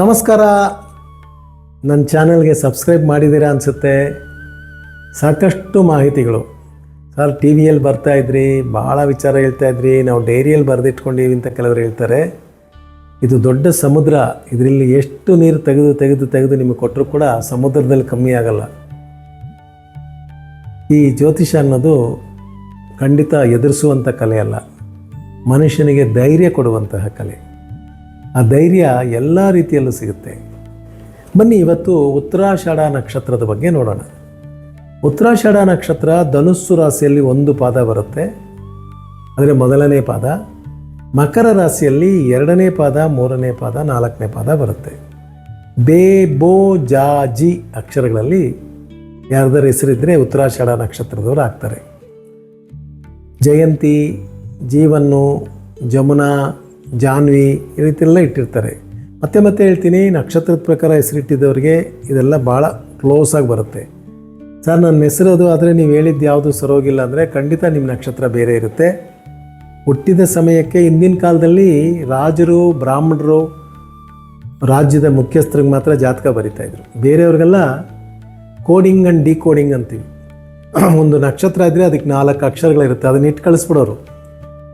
ನಮಸ್ಕಾರ. ನನ್ನ ಚಾನಲ್ಗೆ ಸಬ್ಸ್ಕ್ರೈಬ್ ಮಾಡಿದ್ದೀರಾ ಅನಿಸುತ್ತೆ? ಸಾಕಷ್ಟು ಮಾಹಿತಿಗಳು. ಸರ್, ಟಿ ವಿಯಲ್ಲಿ ಬರ್ತಾ ಇದ್ರಿ ಭಾಳ ವಿಚಾರ ಹೇಳ್ತಾ ಇದ್ರಿ, ನಾವು ಡೈರಿಯಲ್ಲಿ ಬರೆದಿಟ್ಕೊಂಡಿವಿ ಅಂತ ಕೆಲವರು ಹೇಳ್ತಾರೆ. ಇದು ದೊಡ್ಡ ಸಮುದ್ರ, ಇದರಲ್ಲಿ ಎಷ್ಟು ನೀರು ತೆಗೆದು ತೆಗೆದು ತೆಗೆದು ನಿಮಗೆ ಕೊಟ್ಟರು ಕೂಡ ಸಮುದ್ರದಲ್ಲಿ ಕಮ್ಮಿ ಆಗಲ್ಲ. ಈ ಜ್ಯೋತಿಷ ಅನ್ನೋದು ಖಂಡಿತ ಎದುರಿಸುವಂಥ ಕಲೆ ಅಲ್ಲ ಮನುಷ್ಯನಿಗೆ ಧೈರ್ಯ ಕೊಡುವಂತಹ ಕಲೆ. ಆ ಧೈರ್ಯ ಎಲ್ಲ ರೀತಿಯಲ್ಲೂ ಸಿಗುತ್ತೆ. ಬನ್ನಿ ಇವತ್ತು ಉತ್ತರಾಷಾಢ ನಕ್ಷತ್ರದ ಬಗ್ಗೆ ನೋಡೋಣ. ಉತ್ತರಾಷಾಢ ನಕ್ಷತ್ರ ಧನುಸ್ಸು ರಾಶಿಯಲ್ಲಿ ಒಂದು ಪಾದ ಬರುತ್ತೆ. ಅಂದರೆ ಮೊದಲನೇ ಪಾದ. ಮಕರ ರಾಶಿಯಲ್ಲಿ ಎರಡನೇ ಪಾದ, ಮೂರನೇ ಪಾದ, ನಾಲ್ಕನೇ ಪಾದ ಬರುತ್ತೆ. ಬೇ, ಬೋ, ಜಾ, ಜಿ ಅಕ್ಷರಗಳಲ್ಲಿ ಯಾರ್ದಾರ ಹೆಸರಿದ್ದರೆ ಉತ್ತರಾಷಾಢ ನಕ್ಷತ್ರದವರು ಆಗ್ತಾರೆ. ಜಯಂತಿ ಜೀವನ್ನು ಜಮುನಾ ಜಾನ್ವಿ ಈ ರೀತಿ ಎಲ್ಲ ಇಟ್ಟಿರ್ತಾರೆ. ಮತ್ತೆ ಮತ್ತೆ ಹೇಳ್ತೀನಿ, ನಕ್ಷತ್ರದ ಪ್ರಕಾರ ಹೆಸರಿಟ್ಟಿದ್ದವ್ರಿಗೆ ಇದೆಲ್ಲ ಭಾಳ ಕ್ಲೋಸ್ ಆಗಿ ಬರುತ್ತೆ. ಸರ್, ನನ್ನ ಹೆಸರು ಆದರೆ ನೀವು ಹೇಳಿದ್ದು ಯಾವುದು ಸರೋಗಿಲ್ಲ ಅಂದರೆ ಖಂಡಿತ ನಿಮ್ಮ ನಕ್ಷತ್ರ ಬೇರೆ ಇರುತ್ತೆ. ಹುಟ್ಟಿದ ಸಮಯಕ್ಕೆ ಹಿಂದಿನ ಕಾಲದಲ್ಲಿ ರಾಜರು, ಬ್ರಾಹ್ಮಣರು, ರಾಜ್ಯದ ಮುಖ್ಯಸ್ಥರಿಗೆ ಮಾತ್ರ ಜಾತಕ ಬರಿತಾಯಿದ್ರು ಬೇರೆಯವ್ರಿಗೆಲ್ಲ ಕೋಡಿಂಗ್ ಆ್ಯಂಡ್ ಡಿಕೋಡಿಂಗ್ ಅಂತೀವಿ. ಒಂದು ನಕ್ಷತ್ರ ಇದ್ದರೆ ಅದಕ್ಕೆ ನಾಲ್ಕು ಅಕ್ಷರಗಳಿರುತ್ತೆ, ಅದನ್ನ ಇಟ್ಟು ಕಳಿಸ್ಬಿಡೋರು.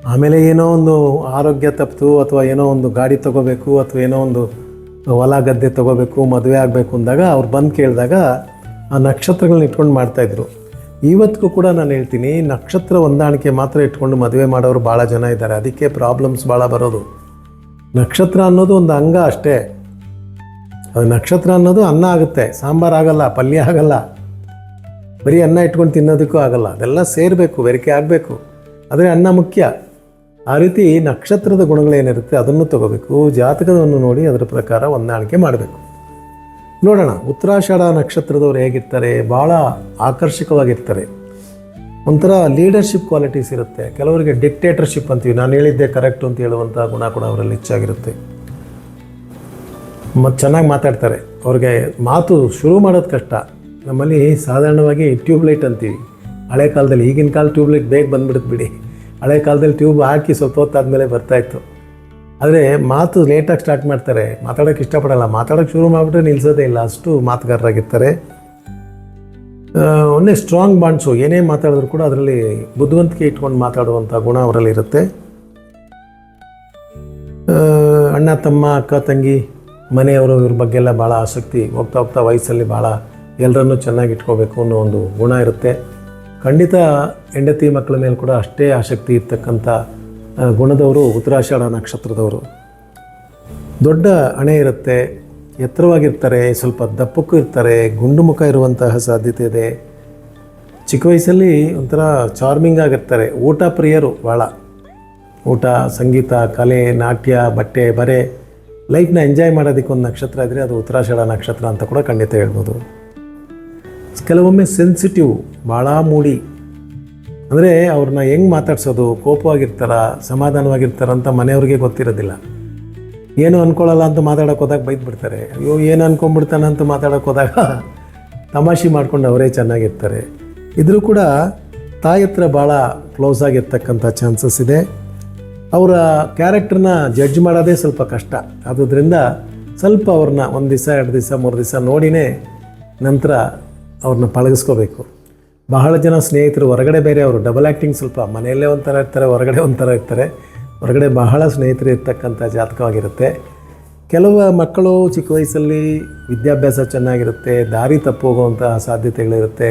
ಆಮೇಲೆ ಏನೋ ಒಂದು ಆರೋಗ್ಯ ತಪ್ಪಿತು ಅಥವಾ ಏನೋ ಒಂದು ಗಾಡಿ ತೊಗೋಬೇಕು ಅಥವಾ ಏನೋ ಒಂದು ಹೊಲ ಗದ್ದೆ ತೊಗೋಬೇಕು, ಮದುವೆ ಆಗಬೇಕು ಅಂದಾಗ ಅವ್ರು ಬಂದು ಕೇಳಿದಾಗ ಆ ನಕ್ಷತ್ರಗಳನ್ನ ಇಟ್ಕೊಂಡು ಮಾಡ್ತಾಯಿದ್ರು ಇವತ್ತಿಗೂ ಕೂಡ ನಾನು ಹೇಳ್ತೀನಿ, ನಕ್ಷತ್ರ ಹೊಂದಾಣಿಕೆ ಮಾತ್ರ ಇಟ್ಕೊಂಡು ಮದುವೆ ಮಾಡೋರು ಭಾಳ ಜನ ಇದ್ದಾರೆ. ಅದಕ್ಕೆ ಪ್ರಾಬ್ಲಮ್ಸ್ ಭಾಳ ಬರೋದು. ನಕ್ಷತ್ರ ಅನ್ನೋದು ಒಂದು ಅಂಗ ಅಷ್ಟೇ. ಅದು ನಕ್ಷತ್ರ ಅನ್ನೋದು ಅನ್ನ ಆಗುತ್ತೆ. ಸಾಂಬಾರು ಆಗಲ್ಲ, ಪಲ್ಯ ಆಗಲ್ಲ. ಬರೀ ಅನ್ನ ಇಟ್ಕೊಂಡು ತಿನ್ನೋದಕ್ಕೂ ಆಗಲ್ಲ. ಅದೆಲ್ಲ ಸೇರಬೇಕು, ಬೆರಿಕೆ ಆಗಬೇಕು. ಆದರೆ ಅನ್ನ ಮುಖ್ಯ. ಆ ರೀತಿ ನಕ್ಷತ್ರದ ಗುಣಗಳೇನಿರುತ್ತೆ ಅದನ್ನು ತಗೋಬೇಕು. ಜಾತಕವನ್ನು ನೋಡಿ ಅದರ ಪ್ರಕಾರ ಹೊಂದಾಣಿಕೆ ಮಾಡಬೇಕು. ನೋಡೋಣ, ಉತ್ತರಾಷಾಢ ನಕ್ಷತ್ರದವ್ರು ಹೇಗಿರ್ತಾರೆ? ಭಾಳ ಆಕರ್ಷಕವಾಗಿರ್ತಾರೆ. ಒಂಥರ ಲೀಡರ್ಶಿಪ್ ಕ್ವಾಲಿಟೀಸ್ ಇರುತ್ತೆ. ಕೆಲವರಿಗೆ ಡಿಕ್ಟೇಟರ್ಶಿಪ್ ಅಂತೀವಿ. ನಾನು ಹೇಳಿದ್ದೆ ಕರೆಕ್ಟ್ ಅಂತ ಹೇಳುವಂಥ ಗುಣ ಕೂಡ ಅವರಲ್ಲಿ ಹೆಚ್ಚಾಗಿರುತ್ತೆ. ಮತ್ತು ಚೆನ್ನಾಗಿ ಮಾತಾಡ್ತಾರೆ. ಅವ್ರಿಗೆ ಮಾತು ಶುರು ಮಾಡೋದು ಕಷ್ಟ. ನಮ್ಮಲ್ಲಿ ಸಾಧಾರಣವಾಗಿ ಟ್ಯೂಬ್ಲೈಟ್ ಅಂತೀವಿ. ಹಳೆ ಕಾಲದಲ್ಲಿ ಈಗಿನ ಕಾಲ ಟ್ಯೂಬ್ಲೈಟ್ ಬೇಗ ಬಂದ್ಬಿಡುತ್ತೆ ಬಿಡಿ. ಹಳೆ ಕಾಲದಲ್ಲಿ ಟ್ಯೂಬ್ ಹಾಕಿ ಸ್ವಲ್ಪ ಹೊತ್ತಾದಮೇಲೆ ಬರ್ತಾಯಿತ್ತು ಆದರೆ ಮಾತು ಲೇಟಾಗಿ ಸ್ಟಾರ್ಟ್ ಮಾಡ್ತಾರೆ. ಮಾತಾಡೋಕ್ಕೆ ಇಷ್ಟಪಡಲ್ಲ. ಮಾತಾಡೋಕ್ಕೆ ಶುರು ಮಾಡಿಬಿಟ್ರೆ ನಿಲ್ಲಿಸೋದೇ ಇಲ್ಲ. ಅಷ್ಟು ಮಾತುಗಾರರಾಗಿರ್ತಾರೆ. ಒಂದೇ ಸ್ಟ್ರಾಂಗ್ ಬಾಂಡ್ಸು ಏನೇ ಮಾತಾಡಿದ್ರು ಕೂಡ ಅದರಲ್ಲಿ ಬುದ್ಧಿವಂತಿಕೆ ಇಟ್ಕೊಂಡು ಮಾತಾಡುವಂಥ ಗುಣ ಅವರಲ್ಲಿ ಇರುತ್ತೆ. ಅಣ್ಣ, ತಮ್ಮ, ಅಕ್ಕ, ತಂಗಿ, ಮನೆಯವರು ಇವ್ರ ಬಗ್ಗೆಲ್ಲ ಭಾಳ ಆಸಕ್ತಿ. ಹೋಗ್ತಾ ಹೋಗ್ತಾ ವಯಸ್ಸಲ್ಲಿ ಭಾಳ ಎಲ್ಲರನ್ನೂ ಚೆನ್ನಾಗಿ ಇಟ್ಕೋಬೇಕು ಅನ್ನೋ ಒಂದು ಗುಣ ಇರುತ್ತೆ. ಖಂಡಿತ ಹೆಂಡತಿ ಮಕ್ಕಳ ಮೇಲೆ ಕೂಡ ಅಷ್ಟೇ ಆಸಕ್ತಿ ಇರ್ತಕ್ಕಂಥ ಗುಣದವರು ಉತ್ತರಾಷಾಢ ನಕ್ಷತ್ರದವರು. ದೊಡ್ಡ ಹಣೆ ಇರುತ್ತೆ, ಎತ್ತರವಾಗಿರ್ತಾರೆ, ಸ್ವಲ್ಪ ದಪ್ಪಕ್ಕೂ ಇರ್ತಾರೆ, ಗುಂಡು ಮುಖ ಇರುವಂತಹ ಸಾಧ್ಯತೆ ಇದೆ. ಚಿಕ್ಕ ವಯಸ್ಸಲ್ಲಿ ಒಂಥರ ಚಾರ್ಮಿಂಗ್ ಆಗಿರ್ತಾರೆ, ಊಟ ಪ್ರಿಯರು ಭಾಳ ಊಟ, ಸಂಗೀತ, ಕಲೆ, ನಾಟ್ಯ, ಬಟ್ಟೆ, ಬರೆ, ಲೈಫ್ನ ಎಂಜಾಯ್ ಮಾಡೋದಕ್ಕೆ ಒಂದು ನಕ್ಷತ್ರ ಇದ್ದರೆ ಅದು ಉತ್ತರಾಷಾಢ ನಕ್ಷತ್ರ ಅಂತ ಕೂಡ ಖಂಡಿತ ಹೇಳ್ಬೋದು. ಕೆಲವೊಮ್ಮೆ ಸೆನ್ಸಿಟಿವ್ ಭಾಳ ಮೂಡಿ. ಅಂದರೆ ಅವ್ರನ್ನ ಹೆಂಗೆ ಮಾತಾಡ್ಸೋದು, ಕೋಪವಾಗಿರ್ತಾರ, ಸಮಾಧಾನವಾಗಿರ್ತಾರ ಅಂತ ಮನೆಯವ್ರಿಗೆ ಗೊತ್ತಿರೋದಿಲ್ಲ. ಏನು ಅಂದ್ಕೊಳ್ಳಲ್ಲ ಅಂತ ಮಾತಾಡೋಕೆ ಹೋದಾಗ ಬೈದು ಬಿಡ್ತಾರೆ ಅಯ್ಯೋ, ಏನು ಅನ್ಕೊಂಡ್ಬಿಡ್ತಾನೆ ಅಂತ ಮಾತಾಡೋಕೆ ಹೋದಾಗ ತಮಾಷೆ ಮಾಡ್ಕೊಂಡು ಅವರೇ ಚೆನ್ನಾಗಿರ್ತಾರೆ. ಇದ್ರೂ ಕೂಡ ತಾಯಿ ಹತ್ರ ಭಾಳ ಕ್ಲೋಸ್ ಆಗಿರ್ತಕ್ಕಂಥ ಚಾನ್ಸಸ್ ಇದೆ. ಅವರ ಕ್ಯಾರೆಕ್ಟರ್ನ ಜಡ್ಜ್ ಮಾಡೋದೇ ಸ್ವಲ್ಪ ಕಷ್ಟ. ಆದುದರಿಂದ ಸ್ವಲ್ಪ ಅವ್ರನ್ನ ಒಂದು ದಿವಸ, ಎರಡು ದಿವಸ, ಮೂರು ದಿವಸ ನೋಡಿನೇ ನಂತರ ಅವ್ರನ್ನ ಪಳಗಿಸ್ಕೋಬೇಕು. ಬಹಳ ಜನ ಸ್ನೇಹಿತರು, ಹೊರಗಡೆ ಬೇರೆ ಅವರು ಡಬಲ್ ಆ್ಯಕ್ಟಿಂಗ್ ಸ್ವಲ್ಪ ಮನೆಯಲ್ಲೇ ಒಂಥರ ಇರ್ತಾರೆ, ಹೊರಗಡೆ ಒಂಥರ ಇರ್ತಾರೆ. ಹೊರಗಡೆ ಬಹಳ ಸ್ನೇಹಿತರು ಇರ್ತಕ್ಕಂಥ ಜಾತಕವಾಗಿರುತ್ತೆ. ಕೆಲವು ಮಕ್ಕಳು ಚಿಕ್ಕ ವಯಸ್ಸಲ್ಲಿ ವಿದ್ಯಾಭ್ಯಾಸ ಚೆನ್ನಾಗಿರುತ್ತೆ, ದಾರಿ ತಪ್ಪು ಸಾಧ್ಯತೆಗಳಿರುತ್ತೆ.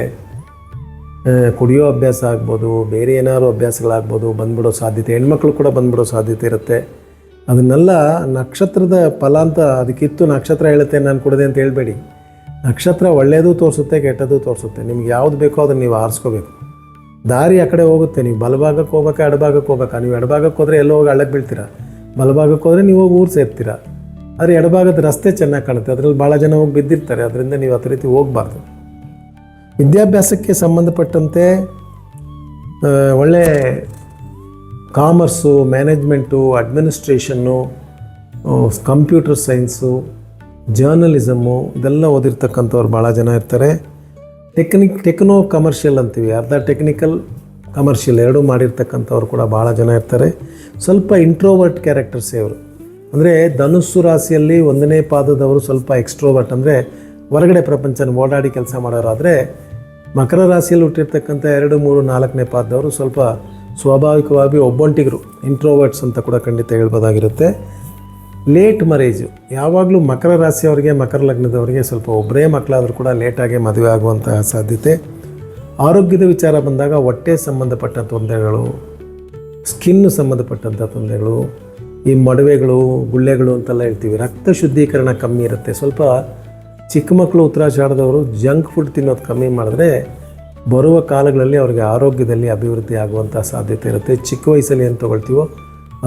ಕುಡಿಯೋ ಅಭ್ಯಾಸ ಆಗ್ಬೋದು, ಬೇರೆ ಏನಾದ್ರು ಅಭ್ಯಾಸಗಳಾಗ್ಬೋದು, ಬಂದ್ಬಿಡೋ ಸಾಧ್ಯತೆ, ಹೆಣ್ಮಕ್ಳು ಕೂಡ ಬಂದ್ಬಿಡೋ ಸಾಧ್ಯತೆ ಇರುತ್ತೆ. ಅದನ್ನೆಲ್ಲ ನಕ್ಷತ್ರದ ಫಲ ಅಂತ ಅದಕ್ಕಿತ್ತು ನಕ್ಷತ್ರ ಹೇಳುತ್ತೆ, ನಾನು ಕೊಡದೆ ಅಂತ ಹೇಳ್ಬೇಡಿ. ನಕ್ಷತ್ರ ಒಳ್ಳೆಯದು ತೋರಿಸುತ್ತೆ, ಕೆಟ್ಟದ್ದು ತೋರಿಸುತ್ತೆ. ನಿಮ್ಗೆ ಯಾವ್ದು ಬೇಕೋ ಅದನ್ನು ನೀವು ಆರಿಸ್ಕೋಬೇಕು. ದಾರಿ ಆ ಕಡೆ ಹೋಗುತ್ತೆ. ನೀವು ಬಲಭಾಗಕ್ಕೆ ಹೋಗ್ಬೇಕಾ, ಎಡಭಾಗಕ್ಕೆ ಹೋಗ್ಬೇಕಾ? ನೀವು ಎಡಭಾಗಕ್ಕೆ ಹೋದರೆ ಎಲ್ಲೋ ಹೋಗಿ ಹಳ್ಳಕ್ಕೆ ಬೀಳ್ತೀರಾ? ಬಲಭಾಗಕ್ಕೆ ಹೋದರೆ ನೀವು ಹೋಗಿ ಊರು ಸೇರ್ತೀರಾ? ಆದರೆ ಎಡಭಾಗದ ರಸ್ತೆ ಚೆನ್ನಾಗಿ ಕಾಣುತ್ತೆ. ಅದರಲ್ಲಿ ಭಾಳ ಜನ ಹೋಗಿ ಬಿದ್ದಿರ್ತಾರೆ. ಅದರಿಂದ ನೀವು ಆ ರೀತಿ ಹೋಗಬಾರ್ದು. ವಿದ್ಯಾಭ್ಯಾಸಕ್ಕೆ ಸಂಬಂಧಪಟ್ಟಂತೆ ಒಳ್ಳೆ commerce, management, administration computer science journalism, ಇದೆಲ್ಲ ಓದಿರ್ತಕ್ಕಂಥವ್ರು ಭಾಳ ಜನ ಇರ್ತಾರೆ. ಟೆಕ್ನಿಕ್ ಟೆಕ್ನೋ ಕಮರ್ಷಿಯಲ್ ಅಂತೀವಿ, ಅರ್ಧ ಟೆಕ್ನಿಕಲ್ ಕಮರ್ಷಿಯಲ್ ಎರಡೂ ಮಾಡಿರ್ತಕ್ಕಂಥವ್ರು ಕೂಡ ಭಾಳ ಜನ ಇರ್ತಾರೆ. ಸ್ವಲ್ಪ ಇಂಟ್ರೋವರ್ಟ್ ಕ್ಯಾರೆಕ್ಟರ್ಸ್ ಇವರು. ಅಂದರೆ ಧನುಸ್ಸು ರಾಶಿಯಲ್ಲಿ ಒಂದನೇ ಪಾದದವರು ಸ್ವಲ್ಪ ಎಕ್ಸ್ಟ್ರೋವರ್ಟ್ ಅಂದರೆ ಹೊರಗಡೆ ಪ್ರಪಂಚನ ಓಡಾಡಿ ಕೆಲಸ ಮಾಡೋರಾದರೆ ಮಕರ ರಾಶಿಯಲ್ಲಿ ಹುಟ್ಟಿರ್ತಕ್ಕಂಥ ಎರಡು, ಮೂರು, ನಾಲ್ಕನೇ ಪಾದದವರು ಸ್ವಲ್ಪ ಸ್ವಾಭಾವಿಕವಾಗಿ ಒಬ್ಬೊಂಟಿಗರು ಇಂಟ್ರೋವರ್ಟ್ಸ್ ಅಂತ ಕೂಡ ಖಂಡಿತ ಹೇಳ್ಬೋದಾಗಿರುತ್ತೆ. ಲೇಟ್ ಮರೇಜು. ಯಾವಾಗಲೂ ಮಕರ ರಾಶಿಯವರಿಗೆ, ಮಕರ ಲಗ್ನದವರಿಗೆ ಸ್ವಲ್ಪ ಒಬ್ಬರೇ ಮಕ್ಕಳಾದರೂ ಕೂಡ ಲೇಟಾಗಿ ಮದುವೆ ಆಗುವಂತಹ ಸಾಧ್ಯತೆ. ಆರೋಗ್ಯದ ವಿಚಾರ ಬಂದಾಗ ಹೊಟ್ಟೆ ಸಂಬಂಧಪಟ್ಟ ತೊಂದರೆಗಳು ಸ್ಕಿನ್ ಸಂಬಂಧಪಟ್ಟಂಥ ತೊಂದರೆಗಳು, ಈ ಮಡುವೆಗಳು, ಗುಳ್ಳೆಗಳು ಅಂತೆಲ್ಲ ಹೇಳ್ತೀವಿ. ರಕ್ತ ಶುದ್ಧೀಕರಣ ಕಮ್ಮಿ ಇರುತ್ತೆ. ಸ್ವಲ್ಪ ಚಿಕ್ಕ ಮಕ್ಕಳು ಉತ್ತರಾಚಾರದವರು ಜಂಕ್ ಫುಡ್ ತಿನ್ನೋದು ಕಮ್ಮಿ ಮಾಡಿದ್ರೆ ಬರುವ ಕಾಲಗಳಲ್ಲಿ ಅವರಿಗೆ ಆರೋಗ್ಯದಲ್ಲಿ ಅಭಿವೃದ್ಧಿ ಆಗುವಂಥ ಸಾಧ್ಯತೆ ಇರುತ್ತೆ. ಚಿಕ್ಕ ವಯಸ್ಸಲ್ಲಿ ಏನು ತೊಗೊಳ್ತೀವೋ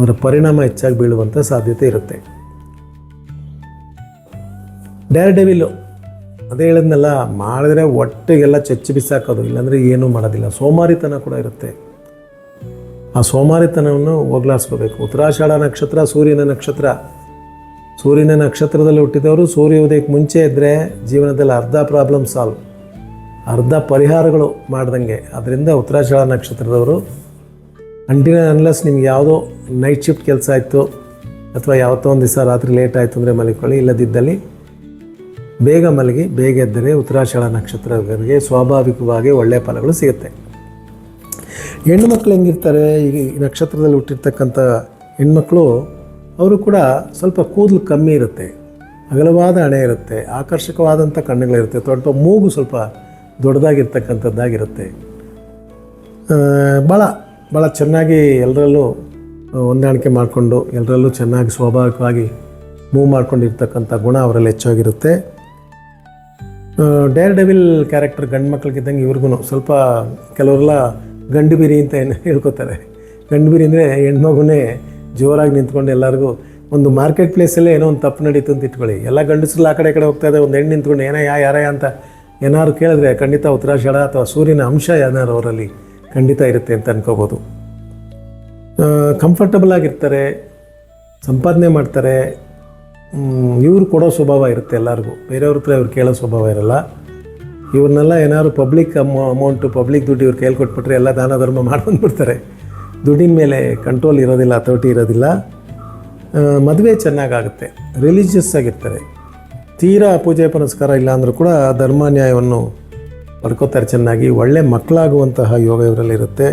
ಅದರ ಪರಿಣಾಮ ಹೆಚ್ಚಾಗಿ ಬೀಳುವಂಥ ಸಾಧ್ಯತೆ ಇರುತ್ತೆ. ಡೇರ್ ಡೆವಿಲ್ಲು ಅದೇ ಹೇಳಿದ್ನೆಲ್ಲ, ಮಾಡಿದ್ರೆ ಒಟ್ಟಿಗೆಲ್ಲ ಚಚ್ಚಿ ಬಿಸಾಕೋದು, ಇಲ್ಲಾಂದರೆ ಏನೂ ಮಾಡೋದಿಲ್ಲ. ಸೋಮಾರಿತನ ಕೂಡ ಇರುತ್ತೆ. ಆ ಸೋಮಾರಿತನವನ್ನು ಹೋಗ್ಲಾಡಿಸ್ಕೋಬೇಕು. ಉತ್ತರಾಷಾಢ ನಕ್ಷತ್ರ, ಸೂರ್ಯನ ನಕ್ಷತ್ರ. ಸೂರ್ಯನ ನಕ್ಷತ್ರದಲ್ಲಿ ಹುಟ್ಟಿದವರು ಸೂರ್ಯೋದಯಕ್ಕೆ ಮುಂಚೆ ಇದ್ದರೆ ಜೀವನದಲ್ಲಿ ಅರ್ಧ ಪ್ರಾಬ್ಲಮ್ ಸಾಲ್ವ್ ಅರ್ಧ ಪರಿಹಾರಗಳು ಮಾಡ್ದಂಗೆ. ಅದರಿಂದ ಉತ್ತರಾಷಾಢ ನಕ್ಷತ್ರದವರು ಅಂಟಿನ ಅನ್ಲಸ್ ನಿಮ್ಗೆ ಯಾವುದೋ ನೈಟ್ ಶಿಫ್ಟ್ ಕೆಲಸ ಆಯಿತು, ಅಥವಾ ಯಾವತ್ತೋ ಒಂದು ದಿವಸ ರಾತ್ರಿ ಲೇಟ್ ಆಯಿತು ಅಂದರೆ ಮಲಿಕೊಳ್ಳಿ, ಇಲ್ಲದಿದ್ದಲ್ಲಿ ಬೇಗ ಮಲಗಿ, ಬೇಗ ಎದ್ದರೆ ಉತ್ತರಾಷಾಢ ನಕ್ಷತ್ರಗಳಿಗೆ ಸ್ವಾಭಾವಿಕವಾಗಿ ಒಳ್ಳೆಯ ಫಲಗಳು ಸಿಗುತ್ತೆ. ಹೆಣ್ಮಕ್ಳು ಹೆಂಗಿರ್ತಾರೆ? ಈಗ ಈ ನಕ್ಷತ್ರದಲ್ಲಿ ಹುಟ್ಟಿರ್ತಕ್ಕಂಥ ಹೆಣ್ಮಕ್ಳು, ಅವರು ಕೂಡ ಸ್ವಲ್ಪ ಕೂದಲು ಕಮ್ಮಿ ಇರುತ್ತೆ, ಅಗಲವಾದ ಹಣೆ ಇರುತ್ತೆ, ಆಕರ್ಷಕವಾದಂಥ ಕಣ್ಣುಗಳಿರುತ್ತೆ ಸ್ವಲ್ಪ ಮೂಗು ಸ್ವಲ್ಪ ದೊಡ್ಡದಾಗಿರ್ತಕ್ಕಂಥದ್ದಾಗಿರುತ್ತೆ. ಭಾಳ ಭಾಳ ಚೆನ್ನಾಗಿ ಎಲ್ಲರಲ್ಲೂ ಹೊಂದಾಣಿಕೆ ಮಾಡಿಕೊಂಡು ಎಲ್ಲರಲ್ಲೂ ಚೆನ್ನಾಗಿ ಸ್ವಾಭಾವಿಕವಾಗಿ ಮೂವ್ ಮಾಡ್ಕೊಂಡಿರ್ತಕ್ಕಂಥ ಗುಣ ಅವರಲ್ಲಿ ಹೆಚ್ಚಾಗಿರುತ್ತೆ. ಡೇರ್ ಡೆವಿಲ್ ಕ್ಯಾರೆಕ್ಟರ್ ಗಂಡು ಮಕ್ಕಳಿಗಿದ್ದಂಗೆ ಇವ್ರಿಗೂ ಸ್ವಲ್ಪ ಕೆಲವರೆಲ್ಲ ಗಂಡು ಬಿರಿ ಅಂತ ಏನು ಹೇಳ್ಕೊತಾರೆ. ಗಂಡು ಬಿರಿ ಅಂದರೆ ಹೆಣ್ಮಗುನೇ ಜೋರಾಗಿ ನಿಂತ್ಕೊಂಡು ಎಲ್ಲರಿಗೂ ಒಂದು ಮಾರ್ಕೆಟ್ ಪ್ಲೇಸಲ್ಲೇ ಏನೋ ಒಂದು ತಪ್ಪು ನಡೀತು ಅಂತ ಇಟ್ಕೊಳ್ಳಿ. ಎಲ್ಲ ಗಂಡಸರು ಆ ಕಡೆ ಕಡೆ ಹೋಗ್ತಾ ಇದೆ ಒಂದು ಹೆಣ್ಣು ನಿಂತ್ಕೊಂಡು ಏನೋ ಯಾ, ಯಾರ ಅಂತ ಏನಾದ್ರು ಕೇಳಿದ್ರೆ ಖಂಡಿತ ಉತ್ತರಾಷಾಢ ಅಥವಾ ಸೂರ್ಯನ ಅಂಶ ಏನಾದ್ರು ಅವರಲ್ಲಿ ಖಂಡಿತ ಇರುತ್ತೆ ಅಂತ ಅನ್ಕೋಬೋದು. ಕಂಫರ್ಟಬಲ್ ಆಗಿರ್ತಾರೆ, ಸಂಪಾದನೆ ಮಾಡ್ತಾರೆ ಇವರು ಕೊಡೋ ಸ್ವಭಾವ ಇರುತ್ತೆ ಎಲ್ಲರಿಗೂ. ಬೇರೆಯವ್ರ ಹತ್ರ ಇವ್ರು ಕೇಳೋ ಸ್ವಭಾವ ಇರಲ್ಲ. ಇವ್ರನ್ನೆಲ್ಲ ಏನಾದ್ರು ಪಬ್ಲಿಕ್ ಅಮೌ ಅಮೌಂಟು ಪಬ್ಲಿಕ್ ದುಡ್ಡು ಇವ್ರು ಕೇಳಿ ಕೊಟ್ಬಿಟ್ರೆ ಎಲ್ಲ ದಾನ ಧರ್ಮ ಮಾಡ್ಕೊಂಡ್ಬಿಡ್ತಾರೆ ದುಡ್ಡಿನ ಮೇಲೆ ಕಂಟ್ರೋಲ್ ಇರೋದಿಲ್ಲ ಅಥಾರಿಟಿ ಇರೋದಿಲ್ಲ. ಮದುವೆ ಚೆನ್ನಾಗಾಗುತ್ತೆ. ರಿಲಿಜಿಯಸ್ ಆಗಿರ್ತಾರೆ. ತೀರಾ ಪೂಜೆ ಪುನಸ್ಕಾರ ಇಲ್ಲ ಅಂದರೂ ಕೂಡ ಧರ್ಮ ನ್ಯಾಯವನ್ನು ಪಡ್ಕೋತಾರೆ ಚೆನ್ನಾಗಿ. ಒಳ್ಳೆ ಮಕ್ಕಳಾಗುವಂತಹ ಯೋಗ ಇವರಲ್ಲಿರುತ್ತೆ.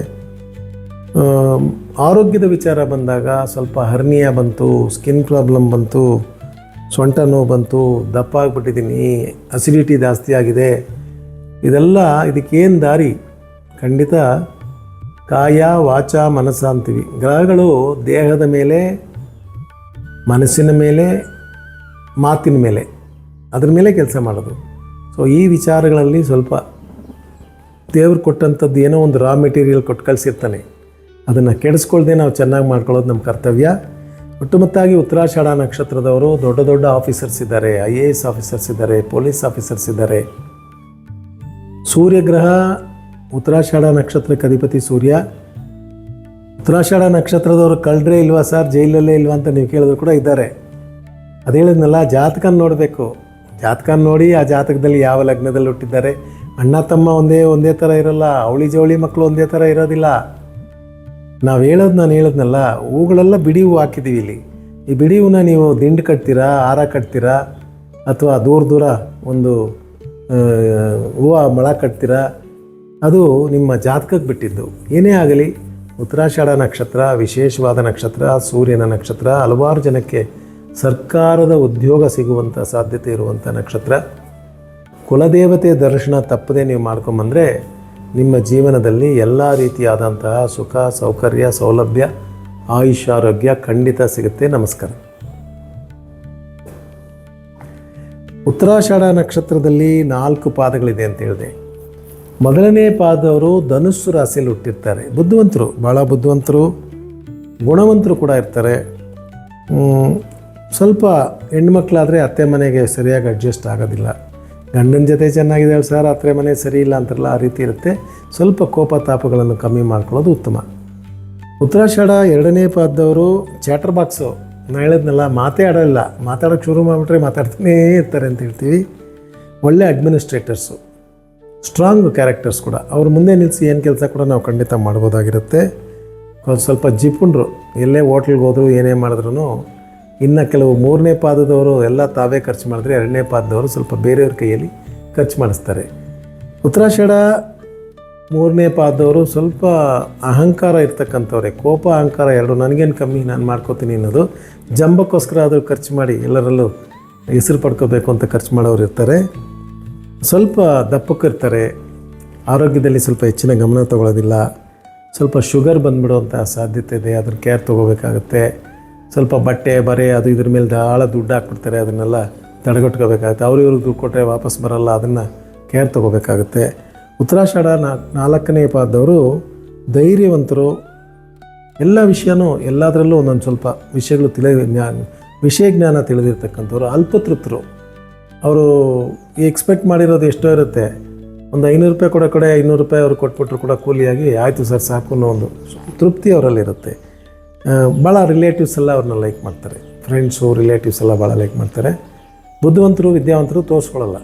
ಆರೋಗ್ಯದ ವಿಚಾರ ಬಂದಾಗ ಸ್ವಲ್ಪ ಹರ್ನಿಯಾ ಬಂತು, ಸ್ಕಿನ್ ಪ್ರಾಬ್ಲಮ್ ಬಂತು, ಸೊಂಟ ನೋವು ಬಂತು ದಪ್ಪ ಆಗಿಬಿಟ್ಟಿದ್ದೀನಿ ಅಸಿಡಿಟಿ ಜಾಸ್ತಿ ಆಗಿದೆ. ಇದೆಲ್ಲ ಇದಕ್ಕೇನು ದಾರಿ? ಖಂಡಿತ ಕಾಯ, ವಾಚ, ಮನಸ್ಸ ಅಂತೀವಿ. ಗ್ರಹಗಳು ದೇಹದ ಮೇಲೆ, ಮನಸ್ಸಿನ ಮೇಲೆ, ಮಾತಿನ ಮೇಲೆ, ಅದ್ರ ಮೇಲೆ ಕೆಲಸ ಮಾಡೋದು. ಸೊ ಈ ವಿಚಾರಗಳಲ್ಲಿ ಸ್ವಲ್ಪ ದೇವ್ರು ಕೊಟ್ಟಂಥದ್ದು ಏನೋ ಒಂದು ರಾ ಮೆಟೀರಿಯಲ್ ಕೊಟ್ಟು ಕಳಿಸಿರ್ತಾನೆ. ಅದನ್ನು ಕೆಡಿಸ್ಕೊಳ್ದೆ ನಾವು ಚೆನ್ನಾಗಿ ಮಾಡ್ಕೊಳ್ಳೋದು ನಮ್ಮ ಕರ್ತವ್ಯ. ಒಟ್ಟುಮೊತ್ತಾಗಿ ಉತ್ತರಾಷಾಢ ನಕ್ಷತ್ರದವರು ದೊಡ್ಡ ದೊಡ್ಡ ಆಫೀಸರ್ಸ್ ಇದ್ದಾರೆ. ಐ ಎ ಎಸ್ ಆಫೀಸರ್ಸ್ ಇದ್ದಾರೆ, ಪೊಲೀಸ್ ಆಫೀಸರ್ಸ್ ಇದ್ದಾರೆ. ಸೂರ್ಯಗ್ರಹ, ಉತ್ತರಾಷಾಢ ನಕ್ಷತ್ರಕ್ಕೆ ಅಧಿಪತಿ ಸೂರ್ಯ. ಉತ್ತರಾಷಾಢ ನಕ್ಷತ್ರದವರು ಕಳ್ರೆ ಇಲ್ವಾ ಸರ್? ಜೈಲಲ್ಲೇ ಇಲ್ವಾ ಅಂತ ನೀವು ಕೇಳಿದ್ರು ಕೂಡ ಇದ್ದಾರೆ. ಅದು ಹೇಳಿದ್ನಲ್ಲ ಜಾತಕ ನೋಡಬೇಕು. ಜಾತಕ ನೋಡಿ ಆ ಜಾತಕದಲ್ಲಿ ಯಾವ ಲಗ್ನದಲ್ಲಿ ಹುಟ್ಟಿದ್ದಾರೆ. ಅಣ್ಣ ತಮ್ಮ ಒಂದೇ ಒಂದೇ ಥರ ಇರಲ್ಲ. ಅವಳಿ ಜವಳಿ ಮಕ್ಕಳು ಒಂದೇ ಥರ ಇರೋದಿಲ್ಲ. ನಾವು ಹೇಳೋದು ನಾನು ಹೇಳೋದ್ನಲ್ಲ, ಹೂಗಳೆಲ್ಲ ಬಿಡಿ ಹೂವು ಹಾಕಿದ್ದೀವಿ ಇಲ್ಲಿ. ಈ ಬಿಡಿ ಹೂವನ್ನ ನೀವು ದಿಂಡು ಕಟ್ತೀರಾ ಹಾರ ಕಟ್ತೀರಾ, ಅಥವಾ ದೂರ ದೂರ ಒಂದು ಹೂವು ಮೊಳ ಕಟ್ತೀರಾ, ಅದು ನಿಮ್ಮ ಜಾತಕಕ್ಕೆ ಬಿಟ್ಟಿದ್ದು. ಏನೇ ಆಗಲಿ, ಉತ್ತರಾಷಾಢ ನಕ್ಷತ್ರ, ವಿಶೇಷವಾದ ನಕ್ಷತ್ರ, ಸೂರ್ಯನ ನಕ್ಷತ್ರ, ಹಲವಾರು ಜನಕ್ಕೆ ಸರ್ಕಾರದ ಉದ್ಯೋಗ ಸಿಗುವಂಥ ಸಾಧ್ಯತೆ ಇರುವಂಥ ನಕ್ಷತ್ರ. ಕುಲದೇವತೆ ದರ್ಶನ ತಪ್ಪದೆ ನೀವು ಮಾಡ್ಕೊಂಬಂದರೆ ನಿಮ್ಮ ಜೀವನದಲ್ಲಿ ಎಲ್ಲ ರೀತಿಯಾದಂತಹ ಸುಖ, ಸೌಕರ್ಯ, ಸೌಲಭ್ಯ ಆಯುಷ್ ಆರೋಗ್ಯ ಖಂಡಿತ ಸಿಗುತ್ತೆ. ನಮಸ್ಕಾರ. ಉತ್ತರಾಷಾಢ ನಕ್ಷತ್ರದಲ್ಲಿ ನಾಲ್ಕು ಪಾದಗಳಿದೆ ಅಂತ ಹೇಳಿದೆ. ಮೊದಲನೇ ಪಾದವರು ಧನುಸ್ಸು ರಾಶಿಯಲ್ಲಿ ಹುಟ್ಟಿರ್ತಾರೆ. ಬುದ್ಧಿವಂತರು ಭಾಳ ಬುದ್ಧಿವಂತರು, ಗುಣವಂತರು ಕೂಡ ಇರ್ತಾರೆ. ಸ್ವಲ್ಪ ಹೆಣ್ಮಕ್ಳಾದರೆ ಅತ್ತೆ ಮನೆಗೆ ಸರಿಯಾಗಿ ಅಡ್ಜಸ್ಟ್ ಆಗೋದಿಲ್ಲ. ಗಂಡನ ಜೊತೆ ಚೆನ್ನಾಗಿದೆ ಸರ್ ಹತ್ರ ಮನೆ ಸರಿ ಇಲ್ಲ ಅಂತಾರಲ್ಲ, ಆ ರೀತಿ ಇರುತ್ತೆ. ಸ್ವಲ್ಪ ಕೋಪ ತಾಪಗಳನ್ನು ಕಮ್ಮಿ ಮಾಡ್ಕೊಳ್ಳೋದು ಉತ್ತಮ. ಉತ್ತರಾಷಾಢ ಎರಡನೇ ಪಾದದವರು ಚಾಟರ್ ಬಾಕ್ಸು. ನಾನು ಹೇಳಿದ್ನಲ್ಲ, ಮಾತೇ ಆಡೋಲ್ಲ ಮಾತಾಡೋಕ್ಕೆ ಶುರು ಮಾಡಿಬಿಟ್ರೆ ಮಾತಾಡ್ತಾನೇ ಇರ್ತಾರೆ ಅಂತ ಹೇಳ್ತೀವಿ. ಒಳ್ಳೆ ಅಡ್ಮಿನಿಸ್ಟ್ರೇಟರ್ಸು ಸ್ಟ್ರಾಂಗ್ ಕ್ಯಾರೆಕ್ಟರ್ಸ್ ಕೂಡ. ಅವ್ರ ಮುಂದೆ ನಿಲ್ಲಿಸಿ ಏನು ಕೆಲಸ ಕೂಡ ನಾವು ಖಂಡಿತ ಮಾಡ್ಬೋದಾಗಿರುತ್ತೆ. ಸ್ವಲ್ಪ ಜಿಪುಂಡ್ರು ಎಲ್ಲೇ ಹೋಟ್ಲಿಗೆ ಹೋದ್ರು ಏನೇ ಮಾಡಿದ್ರು ಇನ್ನು ಕೆಲವು ಮೂರನೇ ಪಾದದವರು ಎಲ್ಲ ತಾವೇ ಖರ್ಚು ಮಾಡಿದ್ರೆ ಎರಡನೇ ಪಾದದವರು ಸ್ವಲ್ಪ ಬೇರೆಯವ್ರ ಕೈಯಲ್ಲಿ ಖರ್ಚು ಮಾಡಿಸ್ತಾರೆ. ಉತ್ತರಾಷಾಢ ಮೂರನೇ ಪಾದದವರು ಸ್ವಲ್ಪ ಅಹಂಕಾರ ಇರ್ತಕ್ಕಂಥವ್ರೆ, ಕೋಪ, ಅಹಂಕಾರ ಎರಡು. ನನಗೇನು ಕಮ್ಮಿ, ನಾನು ಮಾಡ್ಕೋತೀನಿ ಅನ್ನೋದು. ಜಂಬಕ್ಕೋಸ್ಕರ ಆದರೂ ಖರ್ಚು ಮಾಡಿ ಎಲ್ಲರಲ್ಲೂ ಹೆಸರು ಪಡ್ಕೋಬೇಕು ಅಂತ ಖರ್ಚು ಮಾಡೋರು ಇರ್ತಾರೆ. ಸ್ವಲ್ಪ ದಪ್ಪಕ್ಕಿರ್ತಾರೆ ಆರೋಗ್ಯದಲ್ಲಿ ಸ್ವಲ್ಪ ಹೆಚ್ಚಿನ ಗಮನ ತಗೊಳ್ಳೋದಿಲ್ಲ. ಸ್ವಲ್ಪ ಶುಗರ್ ಬಂದ್ಬಿಡುವಂಥ ಸಾಧ್ಯತೆ ಇದೆ ಅದ್ರ ಕೇರ್ ತೊಗೋಬೇಕಾಗತ್ತೆ. ಸ್ವಲ್ಪ ಬಟ್ಟೆ, ಬರೆ ಅದು ಇದ್ರ ಮೇಲೆ ಭಾಳ ದುಡ್ಡು ಹಾಕ್ಬಿಡ್ತಾರೆ, ಅದನ್ನೆಲ್ಲ ತಡೆಗಟ್ಕೋಬೇಕಾಗುತ್ತೆ. ಅವರು ಇವ್ರಿಗೆ ದುಡ್ಡು ಕೊಟ್ಟರೆ ವಾಪಸ್ ಬರೋಲ್ಲ, ಅದನ್ನು ಕೇರ್ ತೊಗೋಬೇಕಾಗುತ್ತೆ. ಉತ್ತರಾಷಾಢ ನಾಲ್ಕನೇ ಪಾದವರು ಧೈರ್ಯವಂತರು. ಎಲ್ಲ ವಿಷಯನೂ ಎಲ್ಲದರಲ್ಲೂ ಒಂದೊಂದು ಸ್ವಲ್ಪ ವಿಷಯಗಳು ತಿಳಿ ಜ್ಞಾನ ವಿಷಯ ಜ್ಞಾನ ತಿಳಿದಿರ್ತಕ್ಕಂಥವ್ರು, ಅಲ್ಪತೃಪ್ತರು. ಅವರು ಎಕ್ಸ್ಪೆಕ್ಟ್ ಮಾಡಿರೋದು ಎಷ್ಟೋ ಇರುತ್ತೆ. ಒಂದು ಐನೂರು ರೂಪಾಯಿ ಕೊಡೋ ಕಡೆ ಐನೂರು ರೂಪಾಯಿ ಅವ್ರು ಕೊಟ್ಬಿಟ್ರು ಕೂಡ ಕೂಲಿಯಾಗಿ, ಆಯಿತು ಸರ್ ಸಾಕು ಅನ್ನೋ ಒಂದು ತೃಪ್ತಿ ಅವರಲ್ಲಿರುತ್ತೆ. ಭಾಳ ರಿಲೇಟಿವ್ಸ್ ಎಲ್ಲ ಅವ್ರನ್ನ ಲೈಕ್ ಮಾಡ್ತಾರೆ. ಫ್ರೆಂಡ್ಸು ರಿಲೇಟಿವ್ಸ್ ಎಲ್ಲ ಭಾಳ ಲೈಕ್ ಮಾಡ್ತಾರೆ. ಬುದ್ಧಿವಂತರು, ವಿದ್ಯಾವಂತರು ತೋರಿಸ್ಕೊಳ್ಳಲ್ಲ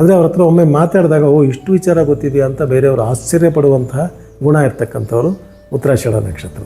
ಆದರೆ ಅವ್ರ ಹತ್ರ ಒಮ್ಮೆ ಮಾತಾಡಿದಾಗ, ಓ, ಇಷ್ಟು ವಿಚಾರ ಗೊತ್ತಿದೆಯಾ? ಅಂತ ಬೇರೆಯವರು ಆಶ್ಚರ್ಯ ಪಡುವಂತಹ ಗುಣ ಇರ್ತಕ್ಕಂಥವ್ರು ಉತ್ತರಾಷಾಢ ನಕ್ಷತ್ರ